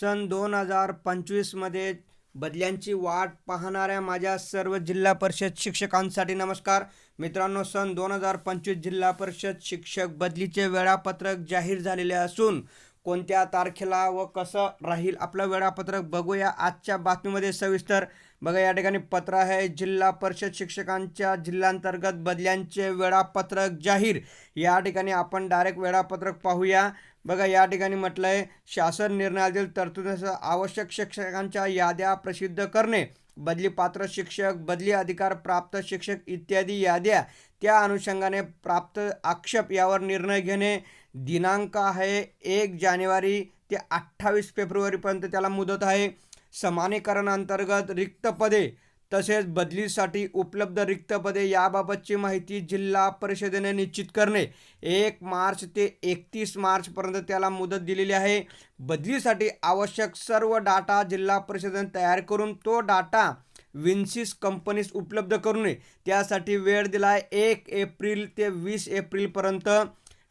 सन दोन हजार पंचवीसमध्ये बदल्यांची वाट पाहणाऱ्या माझ्या सर्व जिल्हा परिषद शिक्षकांसाठी नमस्कार. मित्रांनो सन दोन हजार पंचवीस जिल्हा परिषद शिक्षक बदलीचे वेळापत्रक जाहीर झालेले असून कोणत्या तारखेला व कसं राहील आपलं वेळापत्रक बघूया आजच्या बातमीमध्ये सविस्तर. बघा या ठिकाणी पत्र आहे जिल्हा परिषद शिक्षकांच्या जिल्हांतर्गत बदल्यांचे वेळापत्रक जाहीर. या ठिकाणी आपण डायरेक्ट वेळापत्रक पाहूया. बघा या ठिकाणी म्हटलं आहे शासन निर्णयातील तरतुदीनुसार आवश्यक शिक्षकांच्या याद्या प्रसिद्ध करणे बदली पात्र शिक्षक बदली अधिकार प्राप्त शिक्षक इत्यादी याद्या त्या अनुषंगाने प्राप्त आक्षेप यावर निर्णय घेणे दिनांक आहे एक जानेवारी ते अठ्ठावीस फेब्रुवारीपर्यंत त्याला मुदत आहे. समानीकरण अंतर्गत रिक्त पदे तसेच बदलीसाठी उपलब्ध रिक्त पदे याबाबतची माहिती जिल्हा परिषदेने निश्चित करणे. एक मार्च ते एकतीस मार्चपर्यंत त्याला मुदत दिलेली आहे. बदलीसाठी आवश्यक सर्व डाटा जिल्हा परिषदेने तयार करून तो डाटा विन्सिस कंपनीस उपलब्ध करू नये त्यासाठी वेळ दिला आहे एक एप्रिल ते वीस एप्रिलपर्यंत.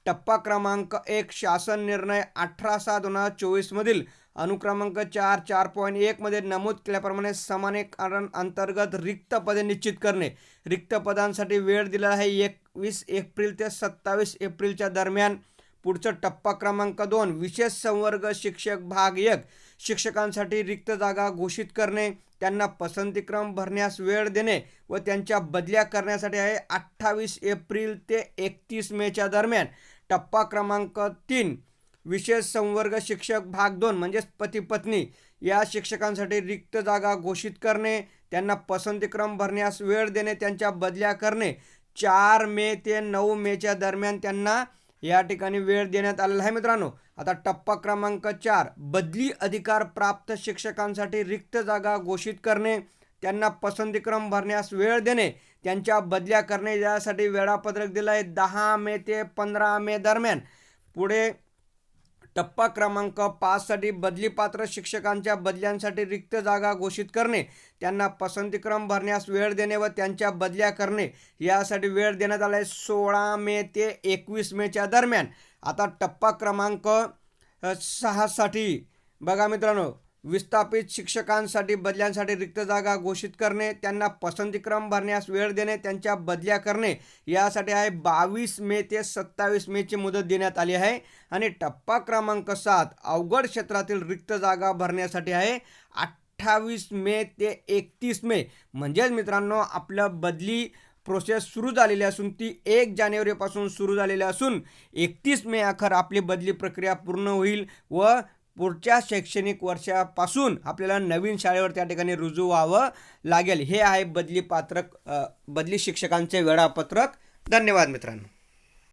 टप्पा क्रमांक एक शासन निर्णय अठरा सहा दोन हजार चोवीसमधील अनुक्रमांक चार चार पॉईंट एकमध्ये नमूद केल्याप्रमाणे समानीकरण अंतर्गत रिक्त पदे निश्चित करणे. रिक्त पदांसाठी वेळ दिला आहे एकवीस एप्रिल ते सत्तावीस एप्रिलच्या दरम्यान. पुढचं टप्पा क्रमांक दोन विशेष संवर्ग शिक्षक भाग एक. शिक्षकांसाठी रिक्त जागा घोषित करणे त्यांना पसंतीक्रम भरण्यास वेळ देणे व त्यांच्या बदल्या करण्यासाठी आहे अठ्ठावीस एप्रिल ते एकतीस मेच्या दरम्यान. टप्पा क्रमांक तीन विशेष संवर्ग शिक्षक भाग दोन म्हणजेच पती पत्नी या शिक्षकांसाठी रिक्त जागा घोषित करणे त्यांना पसंतीक्रम भरण्यास वेळ देणे त्यांच्या बदल्या करणे चार मे ते नऊ मेच्या दरम्यान त्यांना या ठिकाणी वेळ देण्यात आलेला आहे. मित्रांनो आता टप्पा क्रमांक चार बदली अधिकार प्राप्त शिक्षकांसाठी रिक्त जागा घोषित करणे त्यांना पसंतीक्रम भरण्यास वेळ देणे त्यांच्या बदल्या करणे यासाठी वेळापत्रक दिलं आहे दहा मे ते पंधरा मे दरम्यान. पुढे टप्पा क्रमांक पाचसाठी बदलीपात्र शिक्षकांच्या बदल्यांसाठी रिक्त जागा घोषित करणे त्यांना पसंतीक्रम भरण्यास वेळ देणे व त्यांच्या बदल्या करणे यासाठी वेळ देण्यात आला आहे सोळा मे ते एकवीस मेच्या दरम्यान. आता टप्पा क्रमांक सहासाठी. बघा मित्रांनो विस्थापित शिक्षकांसाठी बदल्यांसाठी रिक्त जागा घोषित करणे त्यांना पसंतीक्रम भरण्यास वेळ देणे त्यांच्या बदल्या करणे यासाठी आहे बावीस मे ते सत्तावीस मेची मुदत देण्यात आली आहे. आणि टप्पा क्रमांक सात अवघड क्षेत्रातील रिक्त जागा भरण्यासाठी आहे अठ्ठावीस मे ते एकतीस मे. म्हणजेच मित्रांनो आपलं बदली प्रोसेस सुरू झालेली असून ती एक जानेवारीपासून सुरू झालेली असून एकतीस मे अखेर आपली बदली प्रक्रिया पूर्ण होईल व पुढच्या शैक्षणिक वर्षापासून आपल्याला नवीन शाळेवर त्या ठिकाणी रुजू व्हावं लागेल. हे आहे बदली पात्रक बदली शिक्षकांचे वेळापत्रक. धन्यवाद मित्रांनो.